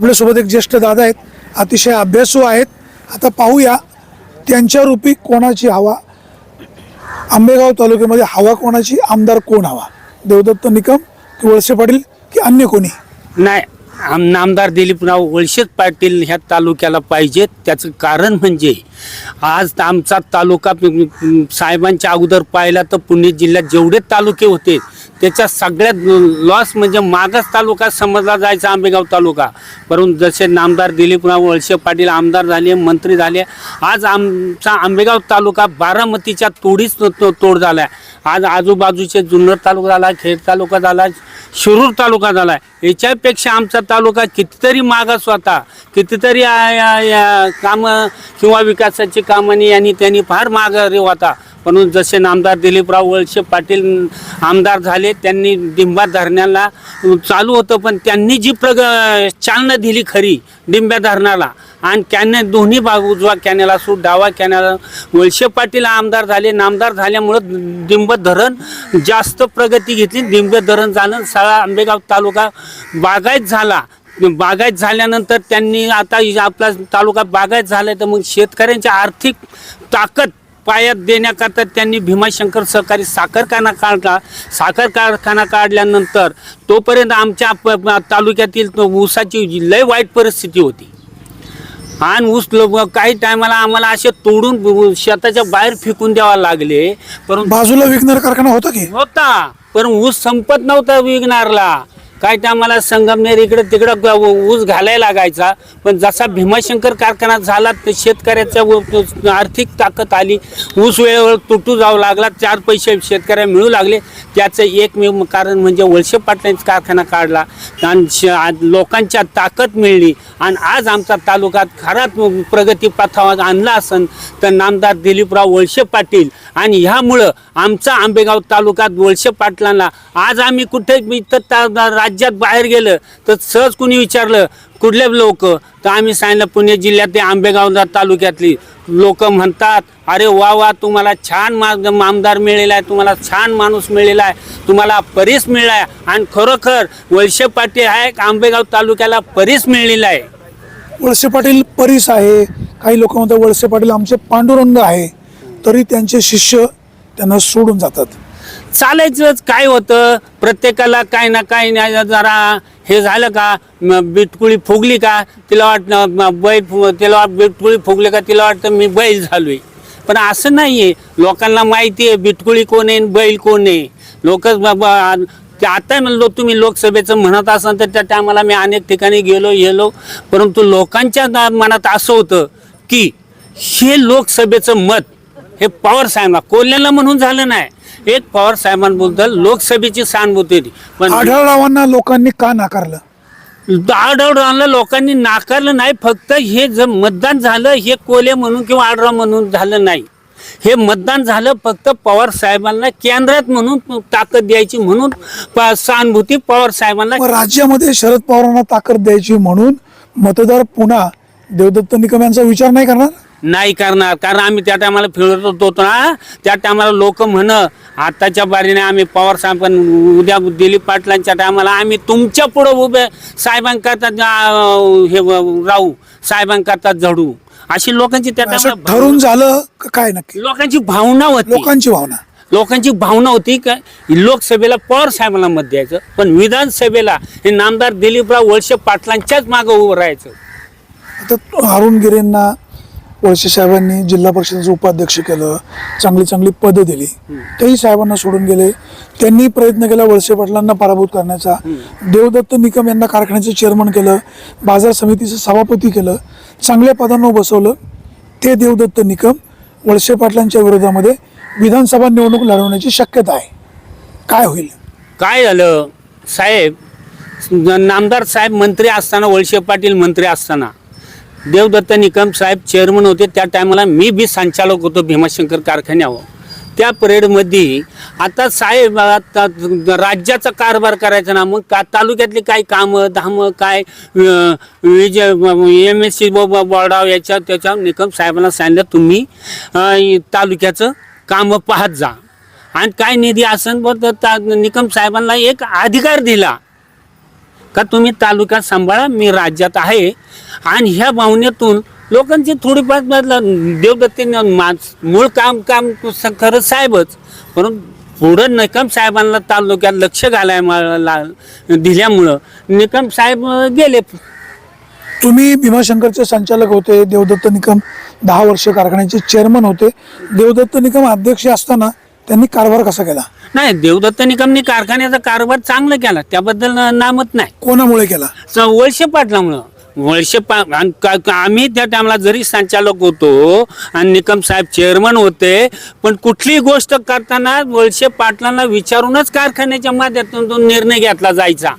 आपल्यासोबत एक ज्येष्ठ दादा आहेत अतिशय अभ्यासू आहेत. आता पाहूया त्यांच्या रूपी कोणाची हवा? आंबेगाव तालुक्यामध्ये हवा कोणाची? आमदार कोण हवा? देवदत्त निकम की वळसे पाटील की अन्य कोणी? नाही आम नामदार दिलीपराव वळशेत पाटील ह्या तालुक्याला पाहिजेत. त्याचं कारण म्हणजे आज आमचा तालुका साहेबांच्या अगोदर पाहिला तर पुणे जिल्ह्यात जेवढे तालुके होते त्याच्या सगळ्यात लॉस म्हणजे मागास तालुका समजला जायचा आंबेगाव तालुका. परंतु जसे नामदार दिलीपराव वळसे पाटील आमदार झाले मंत्री झाले आज आमचा आंबेगाव तालुका बारामतीच्या तोडीच तो- तोड झाला आहे आज आजूबाजूचे जुन्नर तालुका झाला खेड तालुका झाला शिरूर तालुका झाला. याच्यापेक्षा आमचा तालुका कितीतरी मागास होता कितीतरी कामं किंवा विकासाची कामांनी यांनी त्यांनी फार माघारी होता म्हणून जसे नामदार दिलीपराव वळसे पाटील आमदार झाले त्यांनी डिंबा धरण्याला चालू होतं पण त्यांनी जी प्रग चालना दिली खरी डिंब्या धरणाला आणि कॅने दोन्ही बाजू उजवा कॅनेल असू डावा कॅनेल वळसे पाटील आमदार झाले. नामदार झाल्यामुळं डिंब धरण जास्त प्रगती घेतली. डिंब धरण झालं. सगळा आंबेगाव तालुका बागायत झाला. बागायत झाल्यानंतर त्यांनी आता आपला तालुका बागायत झाला तर मग शेतकऱ्यांची आर्थिक ताकद पायात देण्याकरता त्यांनी भीमाशंकर सहकारी साखर कारखाना काढला. साखर कारखाना काढल्यानंतर तोपर्यंत आमच्या प- तालुक्यातील तो ऊसाची लय वाईट परिस्थिती होती. आणि ऊस काही टायमाला आम्हाला असे तोडून शेताच्या बाहेर फेकून द्यावा लागले. परंतु बाजूला विघ्नर कारखाना होता की? होता. पण ऊस संपत नव्हता विघ्नारला. काय टायमाला संगमनेर इकडं तिकडं ग- ऊस घालायला लागायचा. पण जसा भीमाशंकर कारखाना झाला तर शेतकऱ्याच्या व- आर्थिक ताकद आली. ऊस वेळेवर तुटू जाऊ लागला चार पैसे शेतकऱ्या मिळू लागले. त्याचं एकमेव कारण म्हणजे वळसे पाटलांचा कारखाना काढला. आणि श- आज लोकांच्या ताकद मिळली. आणि आज आमचा तालुका खराच प्रगती पथावर आणला असन तर नामदार दिलीपराव वळसे पाटील. आणि ह्यामुळं आमचा आंबेगाव तालुक्यात वळसे पाटलांना आज आम्ही कुठे इथं ता- राज्यात बाहेर गेलं तर सहज कुणी विचारलं कुठले लोक? तर आम्ही सांगितलं पुणे जिल्ह्यात आंबेगाव तालुक्यातली लोक म्हणतात अरे वा वा तुम्हाला छान मा आमदार मिळेला आहे तुम्हाला छान माणूस मिळेला आहे तुम्हाला परीस मिळाला आहे. आणि खरोखर वळसे पाटील हा एक आंबेगाव तालुक्याला परीस मिळलेला आहे. वळसे पाटील परीस आहे. काही लोक म्हणतात वळसे पाटील आमचे पांडुरंग आहे. तरी त्यांचे शिष्य त्यांना सोडून जातात. चालायचंच काय होतं? प्रत्येकाला काय ना काय नाही जरा हे झालं का? बिटकुळी फुगली का? तिला वाटतं बैल फु- तिला बिटकुळी फुगली का? तिला वाटतं मी बैल झालोय. पण असं नाही आहे लोकांना माहिती आहे बिटकुळी कोण आहे आणि बैल कोण आहे. लोक ते आता म्हणलो तुम्ही लोकसभेचं म्हणत असाल तर त्या टायमाला मी अनेक ठिकाणी गेलो गेलो परंतु लोकांच्या मनात असं होतं की हे लोकसभेचं मत हे पवार साहेबांना कोल्ह्याला म्हणून झालं नाही. एक पवार साहेबांबद्दल लोकसभेची सहानुभूती होती. पण आढळरावांना लोकांनी का नाकारलं? आढळरावला लोकांनी नाकारलं नाही फक्त हे जर मतदान झालं हे कोले म्हणून किंवा आढळराव म्हणून झालं नाही. हे मतदान झालं फक्त पवार साहेबांना केंद्रात म्हणून ताकद द्यायची म्हणून सहानुभूती पवार साहेबांना राज्यामध्ये शरद पवारांना ताकद द्यायची म्हणून मतदार पुन्हा देवदत्त निकम यांचा विचार नाही करणार? नाही करणार. कारण आम्ही त्या टायमाला फिरत होतो ना त्या टायमाला लोक म्हण आताच्या बारीने आम्ही पवार साहेब उद्या दिलीप पाटलांच्या टायमाला आम्ही तुमच्या पुढं उभे साहेबांकरता हे राहू साहेबांकरता झडू. अशी लोकांची त्या टायमाला ठरून झालं काय नक्की? लोकांची भावना होती. लोकांची भावना. लोकांची भावना होती का लोकसभेला पवार साहेबांना मत द्यायचं पण विधानसभेला हे नामदार दिलीपराव वळसे पाटलांच्याच मागं उभं राहायचं. अरुण गिरेंना वळसे साहेबांनी जिल्हा परिषदेचं उपाध्यक्ष केलं चांगली चांगली पदं दिली. तेही साहेबांना सोडून गेले. त्यांनी प्रयत्न केला वळसे पाटलांना पराभूत करण्याचा. देवदत्त निकम यांना कारखान्याचं चेअरमन केलं. बाजार समितीचं सभापती केलं. चांगल्या पदांना बसवलं. ते देवदत्त निकम वळसे पाटलांच्या विरोधामध्ये विधानसभा निवडणूक लढवण्याची शक्यता आहे. काय होईल? काय झालं? साहेब नामदार साहेब मंत्री असताना वळसे पाटील मंत्री असताना देवदत्त निकम साहेब चेअरमन होते. त्या टायमाला मी बी संचालक होतो भीमाशंकर कारखान्यावर. त्या परेडमध्ये आता साहेब आता राज्याचा कारभार करायचा ना मग का तालुक्यातली काही कामं धामं काय विजय एम एस सी बोर्डाव याच्या त्याच्या निकम साहेबांना सांगितलं तुम्ही तालुक्याचं कामं पाहत जा. आणि काय निधी असन तर त्या निकम साहेबांना एक अधिकार दिला का तुम्ही तालुका सांभाळा मी राज्यात आहे. आणि ह्या भावनेतून लोकांची थोडीफार देवदत्तीने मा- मूळ काम काम खरं साहेबच. परंतु पुढं निकम साहेबांना तालुक्यात लक्ष घालायला दिल्यामुळं निकम साहेब गेले. तुम्ही भीमाशंकरचे संचालक होते देवदत्त निकम दहा वर्ष कारखान्याचे चेअरमन होते. देवदत्त निकम अध्यक्ष असताना त्यांनी कारभार कसा केला? नाही देवदत्त निकमने कारखान्याचा कारभार चांगला केला. त्याबद्दल नामत नाही. कोणामुळे केला? वळसे पाटलामुळं. वळसे पा आम्ही त्या टायमाला जरी संचालक होतो आणि निकम साहेब चेअरमन होते पण कुठलीही गोष्ट करताना वळसे पाटलांना विचारूनच कारखान्याच्या माध्यमातून तो निर्णय घेतला जायचा.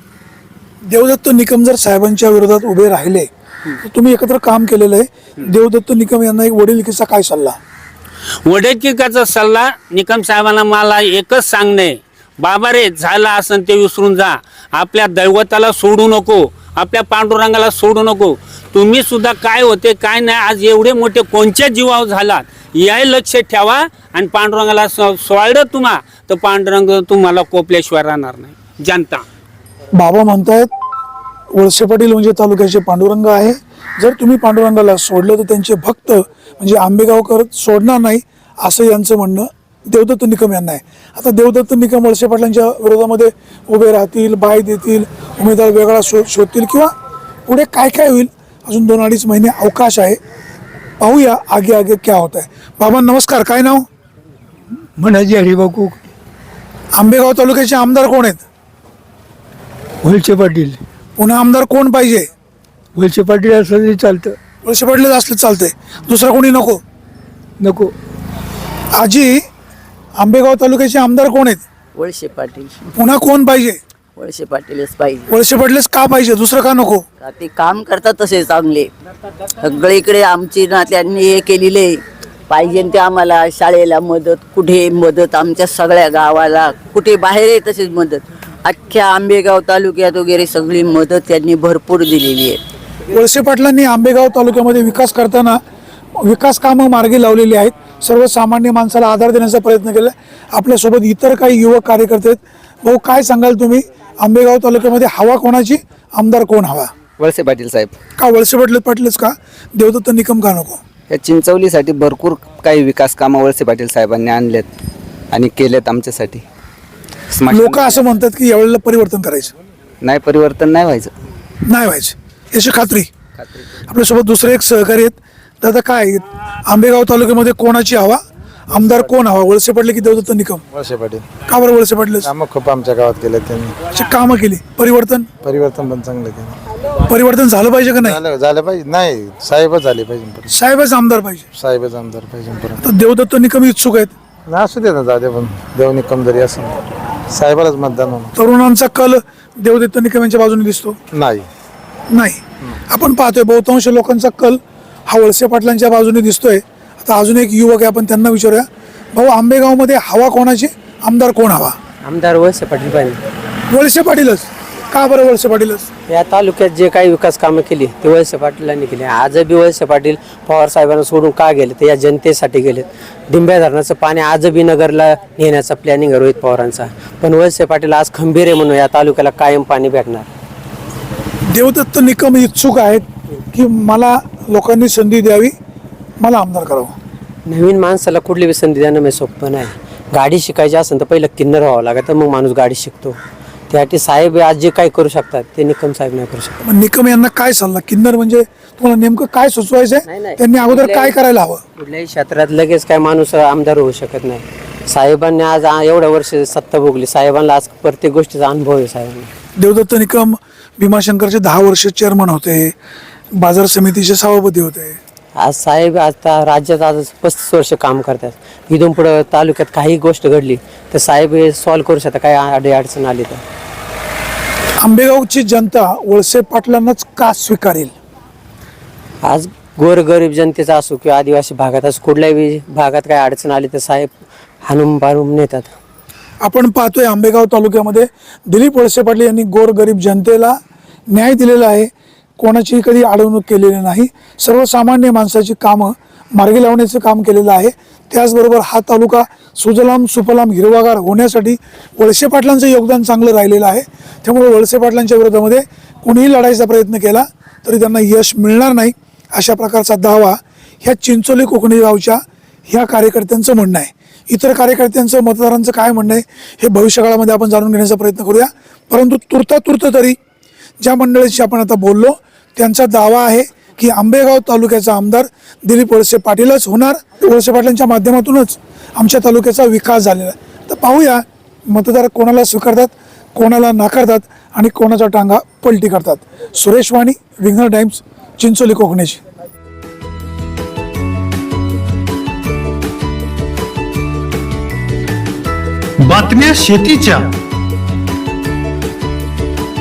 देवदत्त निकम जर साहेबांच्या विरोधात उभे राहिले तर तुम्ही एकत्र काम केलेलं आहे. देवदत्त निकम यांना एक वडीलकीचा काय सल्ला? वडेकिकाचा सल्ला निकम साहेबांना मला एकच सांगणे बाबा रे झालं असं ते विसरून जा. आपल्या दैवताला सोडू नको. आपल्या पांडुरंगाला सोडू नको. तुम्ही सुद्धा काय होते काय नाही आज एवढे मोठे कोणत्या जीवावर झालात याही लक्ष ठेवा आणि पांडुरंगाला सोडलं तुम्हा. तर पांडुरंग तुम्हाला कोपल्याशिवाय राहणार नाही. जनता. बाबा म्हणतायत वळसे पाटील म्हणजे तालुक्याचे पांडुरंग आहे. जर तुम्ही पांडुरंगाला सोडलं तर त्यांचे भक्त म्हणजे आंबेगावकर सोडणार नाही असं यांचं म्हणणं. देवदत्त निकम यांना आहे. आता देवदत्त निकम वळसे पाटलांच्या विरोधामध्ये उभे राहतील बाय देतील उमेदवार वेगळा शो शोधतील किंवा पुढे काय काय होईल? अजून दोन अडीच महिने अवकाश आहे. पाहूया आगे आगे क्या होत आहे. बाबा नमस्कार. काय नाव? म्हणाजी हरिबाकू आंबेगाव तालुक्याचे आमदार कोण आहेत? वलचे पाटील. पुन्हा आमदार कोण पाहिजे? वलचे पाटील असलं तरी चालतं. वळसे पाटीलच असले चालतंय. दुसरं कोणी नको? नको. आजी आंबेगाव तालुक्याचे आमदार कोण आहेत? वळसे पाटील. पुन्हा कोण पाहिजे? वळसे पाटीलच पाहिजे. वळसे पाटलेच का पाहिजे? दुसरं का नको? का ते काम करतात तसे चांगले. सगळीकडे आमची ना त्यांनी हे केलेले पाहिजे ते आम्हाला शाळेला मदत कुठे मदत आमच्या सगळ्या गावाला. कुठे बाहेर तसेच मदत. अख्ख्या आंबेगाव तालुक्यात वगैरे सगळी मदत त्यांनी भरपूर दिलेली आहे. वळसे पाटलांनी आंबेगाव तालुक्यामध्ये विकास करताना विकास कामं मार्गी लावलेली आहेत. सर्वसामान्य माणसाला आधार देण्याचा प्रयत्न केला आपल्यासोबत इतर काही युवक कार्यकर्ते आहेत. भाऊ काय सांगाल तुम्ही? आंबेगाव तालुक्यामध्ये हवा कोणाची? आमदार कोण हवा? वळसे पाटील साहेब. का वळसे पाटले पाटलेच का? देवदत्त निकम का नको? या चिंचवलीसाठी भरपूर काही विकास कामं वळसे पाटील साहेबांनी आणलेत आणि केलेत आमच्यासाठी. लोक असं म्हणतात की यावेळेला परिवर्तन करायचं. नाही परिवर्तन नाही व्हायचं. नाही व्हायचं. याची खात्री. आपल्यासोबत दुसरे एक सहकारी आहेत. दादा काय? आंबेगाव तालुक्यामध्ये कोणाची हवा? आमदार कोण हवा? वळसे पडले की देवदत्त निकम? वळसे पाटील. का बरं वळसे पडले कामं खूप आमच्या गावात केले त्यांनी. कामं केली. परिवर्तन? परिवर्तन पण चांगलं केलं. परिवर्तन झालं पाहिजे का नाही? झालं झालं पाहिजे. नाही साहेबच झाले पाहिजे परत. साहेबच आमदार पाहिजे. साहेबच आमदार पाहिजे परत. तर देवदत्त निकम इच्छुक आहेत. नाही असू दे ना जाऊ दे पण देवनी कमजोरी असं साहेबालाच मतदान होणार. तरुणांचा कल देवदत्त निकम यांच्या बाजूने दिसतो? नाही. नाही. आपण पाहतोय बहुतांश लोकांचा कल हा वळसे पाटलांच्या बाजूने दिसतोय. आता अजून एक युवक आहे आपण त्यांना विचारूया. भाऊ आंबेगावमध्ये हवा कोणाची? आमदार कोण हवा? आमदार वळसे पाटील पाहिजे. वळसे पाटीलच. का बरं वळसे पाटीलच? या तालुक्यात जे काही विकास कामं केली ते वळसे पाटलांनी केली. आज बी वळसे पाटील पवार साहेबांना सोडून का गेले? ते या जनतेसाठी गेलेत. डिंब्या धरणाचं पाणी आज बी नगरला नेण्याचा प्लॅनिंग आहे रोहित पवारांचा. पण वळसे पाटील आज खंबीर आहे म्हणून या तालुक्याला कायम पाणी भेटणार. देवदत्त निकम इच्छुक आहेत की मला लोकांनी संधी द्यावी मला आमदार करावं. नवीन माणसाला कुठली बी संधी देणं मी सोपं नाही. गाडी शिकायची असेल तर पहिलं किन्नर व्हावं लागतं मग माणूस गाडी शिकतो. त्यासाठी साहेब आज जे काही करू शकतात ते निकम साहेब नाही करू शकत. मग निकम यांना काय सल्ला? किन्नर म्हणजे तुम्हाला नेमकं काय नाही, सुचवायचंय? नाही. त्यांनी अगोदर काय करायला हवं? कुठल्याही क्षेत्रात लगेच काय माणूस आमदार होऊ शकत नाही. साहेबांनी आज आ- एवढ्या वर्ष सत्ता भोगली. साहेबांना आज प्रत्येक गोष्टीचा अनुभव आहे साहेबांना. देवदत्त निकम भीमाशंकरचे दहा वर्ष चेअरमन होते. बाजार समितीचे सभापती होते. आज साहेब आता राज्यात आज पस्तीस वर्ष काम करतात. इथून पुढं तालुक्यात काही गोष्ट घडली तर साहेब हे सॉल्व्ह करू शकतात काय अडी अडचण आली तर. आंबेगावची जनता वळसे पाटलांनाच का स्वीकारेल? आज गोरगरीब जनतेचा असो किंवा आदिवासी भागात असो कुठल्याही भागात काय अडचण आली तर साहेब हाणून पारून नेतात. आपण पाहतोय आंबेगाव तालुक्यामध्ये दिलीप वळसे पाटील यांनी गोरगरीब जनतेला न्याय दिलेला आहे. कोणाचीही कधी अडवणूक केलेली नाही. सर्वसामान्य माणसाची कामं मार्गी लावण्याचं काम केलेलं आहे. त्याचबरोबर हा तालुका सुजलाम सुफलाम हिरवागार होण्यासाठी वळसे पाटलांचं योगदान चांगलं राहिलेलं आहे. त्यामुळे वळसे पाटलांच्या विरोधामध्ये कोणीही लढायचा प्रयत्न केला तरी त्यांना यश मिळणार नाही अशा प्रकारचा दावा ह्या चिंचोली कोकणी गावच्या ह्या कार्यकर्त्यांचं म्हणणं आहे. इतर कार्यकर्त्यांचं मतदारांचं काय म्हणणं आहे हे भविष्यकाळामध्ये आपण जाणून घेण्याचा प्रयत्न करूया. परंतु तुर्ता तुर्त तरी ज्या मंडळीशी आपण आता बोललो त्यांचा दावा आहे की आंबेगाव तालुक्याचा आमदार दिलीप वळसे पाटीलच होणार. वळसे पाटलांच्या माध्यमातूनच आमच्या तालुक्याचा विकास झालेला आहे. तर पाहूया मतदार कोणाला स्वीकारतात कोणाला नाकारतात आणि कोणाचा टांगा पलटी करतात. सुरेश वाणी विघ्नर टाइम्स चिंचोली कोकणेशी बातम्या शेतीच्या.